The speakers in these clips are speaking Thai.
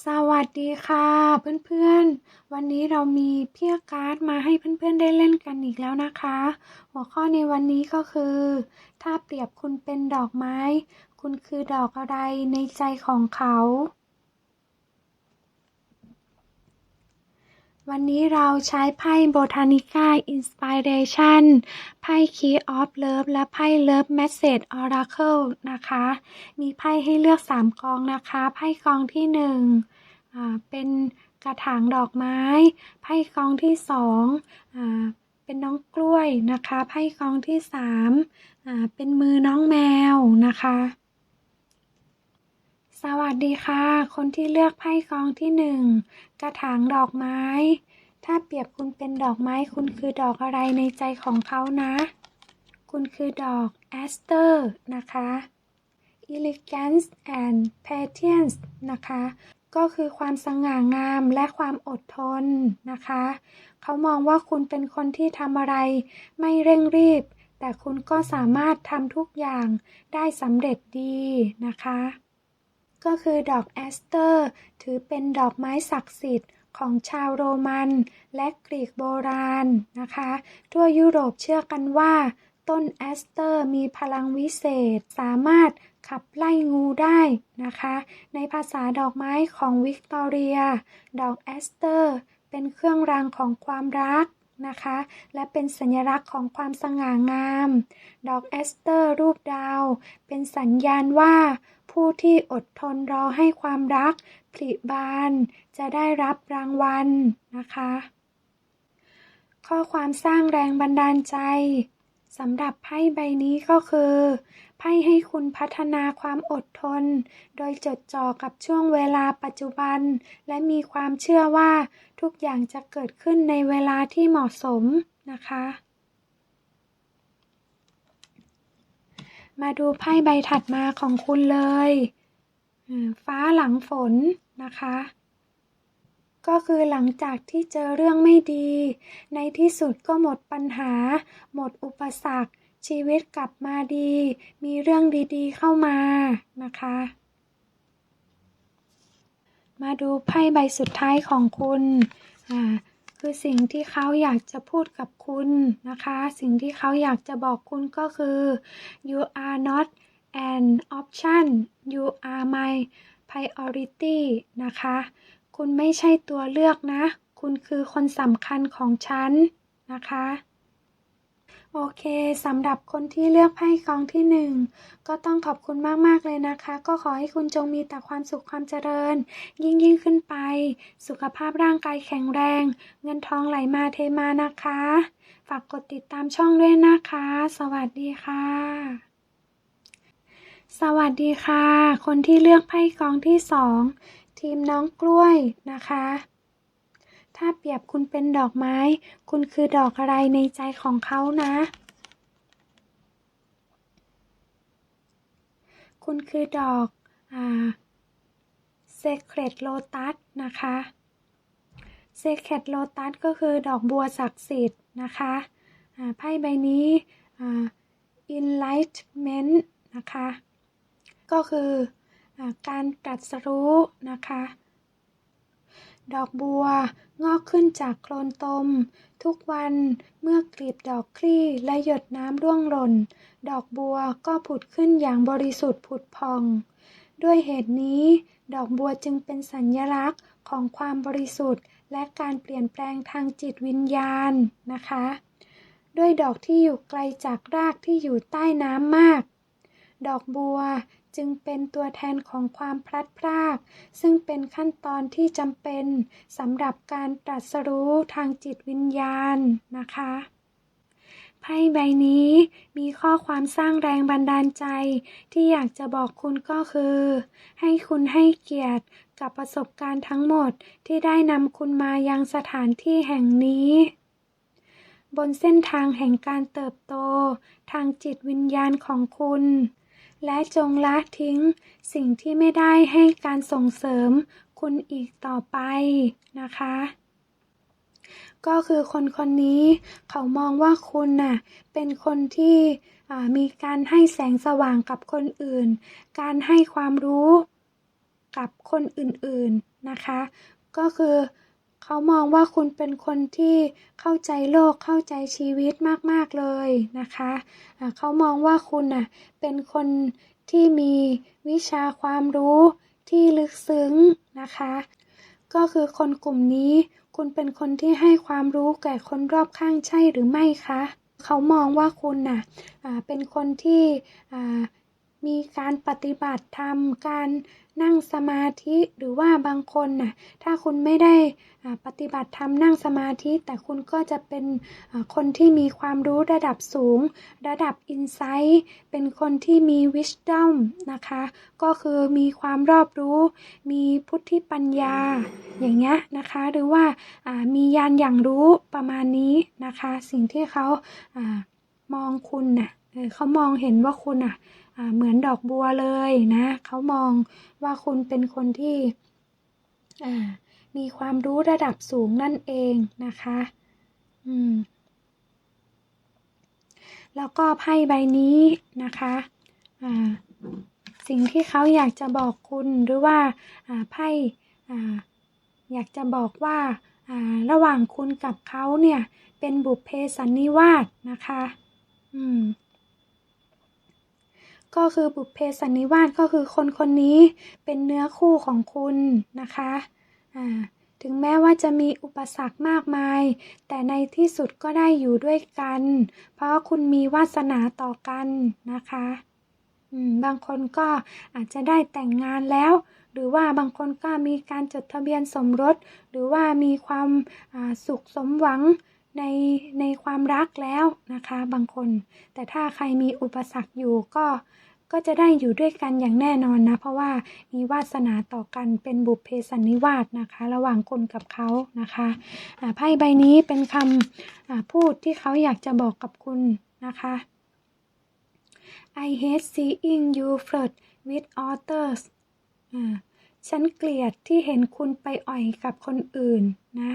สวัสดีค่ะเพื่อนๆ วันนี้เรามีเพียการ์ดมาให้เพื่อนๆได้เล่นกันอีกแล้วนะคะ หัวข้อในวันนี้ก็คือ ถ้าเปรียบคุณเป็นดอกไม้ คุณคือดอกอะไรในใจของเขา วันนี้เราใช้ไพ่ Botanica Inspiration ไพ่ Key of Love และไพ่ Love Message Oracle นะคะ มีไพ่ให้เลือก 3 กองนะคะ ไพ่กองที่1อ่าเป็นกระถางดอกไม้ ไพ่กองที่2อ่าเป็นน้องกล้วยนะคะ ไพ่กองที่3อ่าเป็นมือน้องแมวนะคะ สวัสดีค่ะ คนที่เลือกไพ่กองที่หนึ่งกระถางดอกไม้ ถ้าเปรียบคุณเป็นดอกไม้ คุณคือดอกอะไรในใจของเขานะ คุณคือดอกแอสเตอร์นะคะ elegance and patience นะคะ ก็คือความสง่างามและความอดทนนะคะ เขามองว่าคุณเป็นคนที่ทำอะไร ไม่เร่งรีบ แต่คุณก็สามารถทำทุกอย่างได้สำเร็จดีนะคะ ก็คือดอกแอสเตอร์ ถือเป็นดอกไม้ศักดิ์สิทธิ์ของชาวโรมันและกรีกโบราณนะคะ ทั่วยุโรปเชื่อกันว่า ต้นแอสเตอร์มีพลังวิเศษ สามารถขับไล่งูได้นะคะ ในภาษาดอกไม้ของวิกตอเรีย ดอกแอสเตอร์ เป็นเครื่องรางของความรัก นะคะ และเป็นสัญลักษณ์ของความสง่างาม ดอกแอสเตอร์รูปดาว เป็นสัญญาณว่า ผู้ที่อดทนรอให้ความรักผลิบาน จะได้รับรางวัลนะคะ ข้อความสร้างแรงบันดาลใจสำหรับไพ่ใบนี้ก็คือ ไพ่ให้คุณพัฒนาความอดทน โดยจดจ่อกับช่วงเวลาปัจจุบัน และมีความเชื่อว่าทุกอย่างจะเกิดขึ้นในเวลาที่เหมาะสมนะคะมาดูไพ่ใบถัดมาของคุณเลย ฟ้าหลังฝนนะคะ ก็คือหลังจากที่เจอเรื่องไม่ดี ในที่สุดก็หมดปัญหา หมดอุปสรรค ชีวิตกลับมาดี มีเรื่องดีๆเข้ามานะคะ มาดูไพ่ใบสุดท้ายของคุณอ่าคือสิ่งที่เขาอยากจะพูดกับคุณนะคะ สิ่งที่เขาอยากจะบอกคุณก็คือ you are not an option you are my priority นะคะ คุณไม่ใช่ตัวเลือกนะ คุณคือคนสำคัญของฉันนะคะ โอเคสำหรับคนที่เลือกไพ่กองที่หนึ่งก็ต้องขอบคุณมาก ๆ เลยนะคะ ก็ขอให้คุณจงมีแต่ความสุขความเจริญ ยิ่งยิ่งขึ้นไป สุขภาพร่างกายแข็งแรง เงินทองไหลมาเทมานะคะ ฝากกดติดตามช่องด้วยนะคะ สวัสดีค่ะ สวัสดีค่ะ คนที่เลือกไพ่กองที่สองทีมน้องกล้วยนะคะ ถ้าเปรียบคุณเป็นดอกไม้ คุณคือดอกอะไรในใจของเขานะ คุณคือดอกอ่า Secret Lotus นะคะ Secret Lotus ก็คือดอกบัวศักดิ์สิทธิ์นะคะไพ่ใบนี้ Enlightenment นะคะ ก็คืออการตรัสรู้นะคะ ดอกบัว งอกขึ้นจากโคลนตม ทุกวันเมื่อกลีบดอกคลี่และหยดน้ำร่วงหล่น ดอกบัวก็ผุดขึ้นอย่างบริสุทธิ์ผุดพอง ด้วยเหตุนี้ ดอกบัวจึงเป็นสัญลักษณ์ของความบริสุทธิ์และการเปลี่ยนแปลงทางจิตวิญญาณนะคะ ด้วยดอกที่อยู่ไกลจากรากที่อยู่ใต้น้ำมาก ดอกบัว จึงเป็นตัวแทนของความพลัดพราก ซึ่งเป็นขั้นตอนที่จำเป็นสำหรับการตรัสรู้ทางจิตวิญญาณนะคะไพ่ใบนี้มีข้อความสร้างแรงบันดาลใจ ที่อยากจะบอกคุณก็คือ ให้คุณให้เกียรติกับประสบการณ์ทั้งหมดที่ได้นำคุณมายังสถานที่แห่งนี้ บนเส้นทางแห่งการเติบโต ทางจิตวิญญาณของคุณ และจงละทิ้ง สิ่งที่ไม่ได้ให้การส่งเสริมคุณอีกต่อไปนะคะ ก็คือคนคนนี้เขามองว่าคุณน่ะเป็นคนที่มีการให้แสงสว่างกับคนอื่น การให้ความรู้กับคนอื่นๆนะคะ ก็คือ เขามองว่าคุณเป็นคนที่เข้าใจโลกเข้าใจชีวิตมาก ๆ เลยนะคะอ่าเขามองว่าคุณน่ะเป็นคนที่มีวิชาความรู้ที่ลึกซึ้งนะคะ ก็คือคนกลุ่มนี้คุณเป็นคนที่ให้ความรู้แก่คนรอบข้างใช่หรือไม่คะ เขามองว่าคุณน่ะเป็นคนที่ มีการปฏิบัติธรรม การนั่งสมาธิหรือว่าบางคนน่ะถ้าคุณไม่ได้ปฏิบัติธรรมนั่งสมาธิ แต่คุณก็จะเป็นคนที่มีความรู้ระดับสูง ระดับอินไซต์เป็นคนที่มี wisdom นะคะ ก็คือมีความรอบรู้ มีพุทธิปัญญาอย่างเงี้ยนะคะ หรือว่ามียานอย่างรู้ประมาณนี้นะคะ สิ่งที่เขาอมองคุณน่ะ เขามองเห็นว่าคุณอะเหมือนดอกบัวเลยนะเขามองว่าคุณเป็นคนที่มีความรู้ระดับสูงนั่นเองนะคะ อืม แล้วก็ไพ่ใบนี้นะคะอ่าสิ่งที่เขาอยากจะบอกคุณหรือว่าไพ่อยากจะบอกว่าอ่าระหว่างคุณกับเขาเนี่ย เป็นบุพเพสันนิวาสนะคะ อืม ก็คือบุพเพสันนิวาสก็คือคนคนนี้เป็นเนื้อคู่ของคุณนะคะอ่าถึงแม้ว่าจะมีอุปสรรคมากมาย แต่ในที่สุดก็ได้อยู่ด้วยกัน เพราะคุณมีวาสนาต่อกันนะคะบางคนก็อาจจะได้แต่งงานแล้ว หรือว่าบางคนก็มีการจดทะเบียนสมรส หรือว่ามีความาสุขสมหวัง ในในความรักแล้วนะคะบางคน แต่ถ้าใครมีอุปสรรคอยู่ก็ก็จะได้อยู่ด้วยกันอย่างแน่นอนนะ เพราะว่ามีวาสนาต่อกันเป็นบุพเพสันนิวาสนะคะ ระหว่างคนกับเขานะคะอ่าไพ่ใบนี้เป็นคำอ่าพูดที่เขาอยากจะบอกกับคุณนะคะ I hate seeing you flirt with others อ่าฉันเกลียดที่เห็นคุณไปอ่อยกับคนอื่นนะ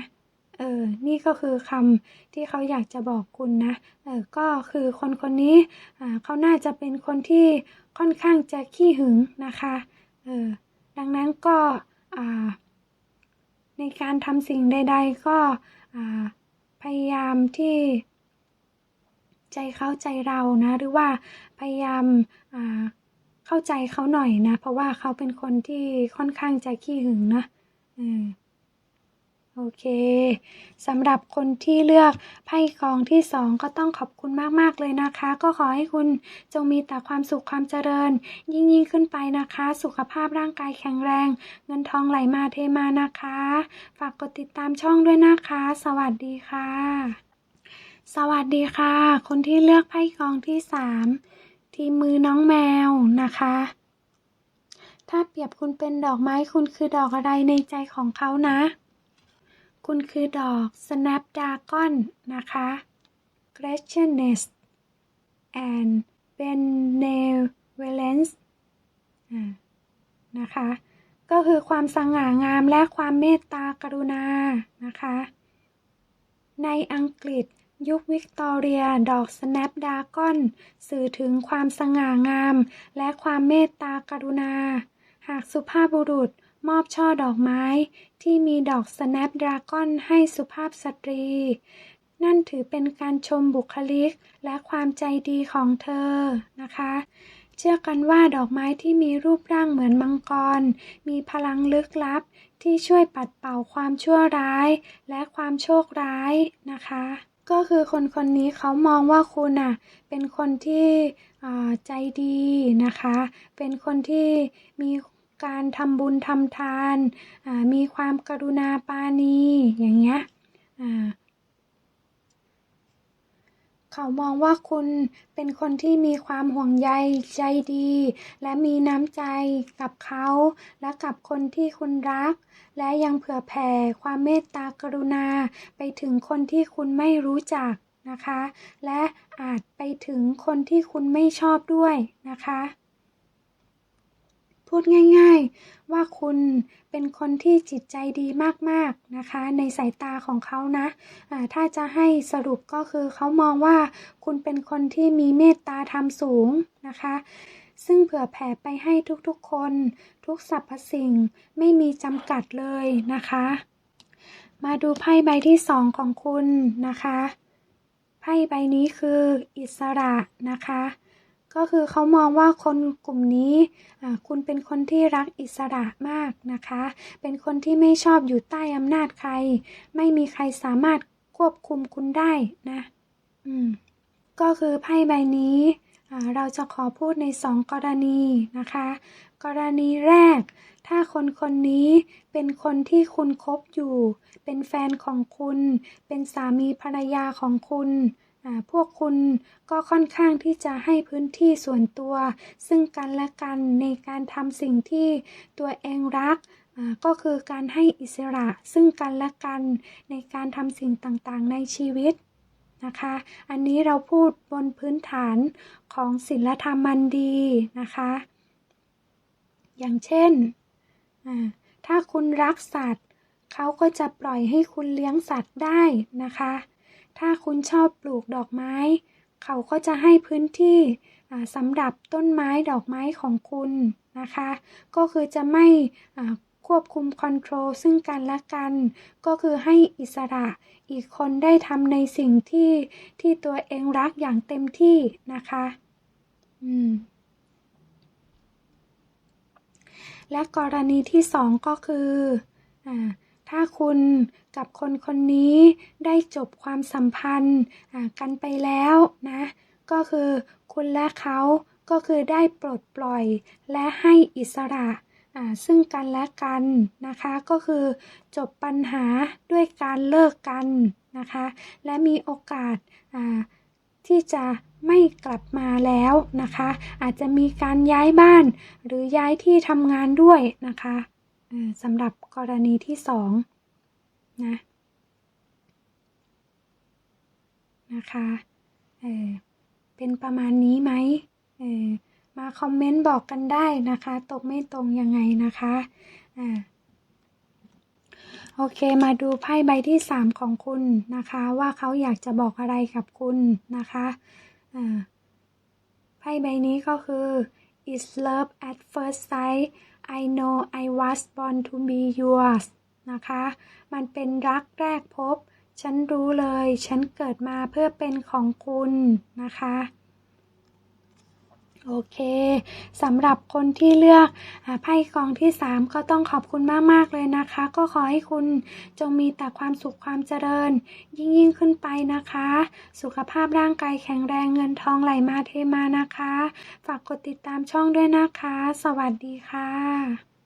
เออนี่ก็คือคำที่เขาอยากจะบอกคุณนะเออก็คือคนคนนี้อ่าเขาน่าจะเป็นคนที่ค่อนข้างจะขี้หึงนะคะเออดังนั้นก็อ่าในการทำสิ่งใด ๆ ก็อ่าพยายามที่ใจเขาใจเรานะหรือว่าพยายามาเข้าใจเขาหน่อยนะ เพราะว่าเขาเป็นคนที่ค่อนข้างจะขี้หึงนะออ โอเคสำหรับคนที่เลือกไพ่กองที่สองก็ต้องขอบคุณมาก ๆ เลยนะคะ ก็ขอให้คุณจงมีแต่ความสุขความเจริญ ยิ่งยิ่งขึ้นไปนะคะ สุขภาพร่างกายแข็งแรง เงินทองไหลมาเทมานะคะ ฝากกดติดตามช่องด้วยนะคะ สวัสดีค่ะ สวัสดีค่ะ คนที่เลือกไพ่กองที่สามทีมมือน้องแมวนะคะถ้าเปรียบคุณเป็นดอกไม้คุณคือดอกอะไรในใจของเขานะ คุณคือดอก Snapdragon นะคะ Graciousness and Benevolence นะคะ ก็คือความสง่างามและความเมตตากรุณา นะคะ ในอังกฤษยุควิกตอเรีย ดอก Snapdragon สื่อถึงความสง่างาม และความเมตตากรุณา หากสุภาพบุรุษ มอบช่อดอกไม้ที่มีดอก Snapdragon ให้สุภาพสตรี นั่นถือเป็นการชมบุคลิกและความใจดีของเธอนะคะ เชื่อกันว่าดอกไม้ที่มีรูปร่างเหมือนมังกร มีพลังลึกลับที่ช่วยปัดเป่าความชั่วร้ายและความโชคร้ายนะคะ ก็คือคนคนนี้เขามองว่าคุณน่ะเป็นคนที่ใจดีนะคะ เป็นคนที่มี การทำบุญทำทาน มีความกรุณาปาณีอย่างเงี้ยเขามองว่าคุณเป็นคนที่มีความห่วงใยใจดี และมีน้ำใจกับเขา และกับคนที่คุณรัก และยังเผื่อแผ่ความเมตตากรุณาไปถึงคนที่คุณไม่รู้จักนะคะ และอาจไปถึงคนที่คุณไม่ชอบด้วยนะคะ พูดง่ายๆ ว่าคุณเป็นคนที่จิตใจดีมากๆนะคะ ในสายตาของเขานะอ่าถ้าจะให้สรุปก็คือเขามองว่าคุณเป็นคนที่มีเมตตาธรรมสูงนะคะ ซึ่งเผื่อแผ่ไปให้ทุกๆคน ทุกสรรพสิ่งไม่มีจำกัดเลยนะคะ มาดูไพ่ใบที่สองของคุณนะคะไพ่ใบนี้คืออิสระนะคะ ก็คือเขามองว่าคนกลุ่มนี้คุณเป็นคนที่รักอิสระมากนะคะ เป็นคนที่ไม่ชอบอยู่ใต้อำนาจใคร ไม่มีใครสามารถควบคุมคุณได้นะอืมก็คือไพ่ใบนี้เราจะขอพูดในสองกรณีนะคะ กรณีแรก ถ้าคนคนนี้เป็นคนที่คุณคบอยู่ เป็นแฟนของคุณ เป็นสามีภรรยาของคุณ พวกคุณก็ค่อนข้างที่จะให้พื้นที่ส่วนตัว ซึ่งกันและกันในการทำสิ่งที่ตัวเองรักก็คือการให้อิสระซึ่งกันและกันในการทำสิ่งต่างๆ ในชีวิตนะคะ อันนี้เราพูดบนพื้นฐานของศีลธรรมมันดีนะคะ อย่างเช่น ถ้าคุณรักสัตว์ เขาก็จะปล่อยให้คุณเลี้ยงสัตว์ได้นะคะ ถ้าคุณชอบปลูกดอกไม้ เขาก็จะให้พื้นที่สำหรับต้นไม้ดอกไม้ของคุณนะคะ ก็คือจะไม่ควบคุมคอนโทรลซึ่งกันและกัน ก็คือให้อิสระอีกคนได้ทำในสิ่งที่ที่ตัวเองรักอย่างเต็มที่นะคะ อืมและกรณีที่สองก็คืออ่า ถ้าคุณกับคนคนนี้ได้จบความสัมพันธ์กันไปแล้วนะ ก็คือคุณและเขาก็คือได้ปลดปล่อยและให้อิสระซึ่งกันและกันนะคะก็คือจบปัญหาด้วยการเลิกกันนะคะ และมีโอกาสที่จะไม่กลับมาแล้วนะคะ อาจจะมีการย้ายบ้านหรือย้ายที่ทำงานด้วยนะคะ สำหรับกรณีที่สองนะนะคะเออเป็นประมาณนี้ไหมเออมาคอมเมนต์บอกกันได้นะคะตกไม่ตรงยังไงนะคะอ่าโอเค มาดูไพ่ใบที่สามของคุณนะคะ ว่าเขาอยากจะบอกอะไรกับคุณนะคะอ่าไพ่ใบนี้ก็คือ is love at first sight I know I was born to be yours นะคะ มันเป็นรักแรกพบ ฉันรู้เลย ฉันเกิดมาเพื่อเป็นของคุณนะคะ โอเคสำหรับคนที่เลือกอไพ่กองที่ 3 ก็ต้องขอบคุณมาก ๆ เลยนะคะ ก็ขอให้คุณจงมีแต่ความสุขความเจริญ ยิ่งยิ่งขึ้นไปนะคะ สุขภาพร่างกายแข็งแรงเงินทองไหลมาเทมานะคะ ฝากกดติดตามช่องด้วยนะคะ สวัสดีค่ะ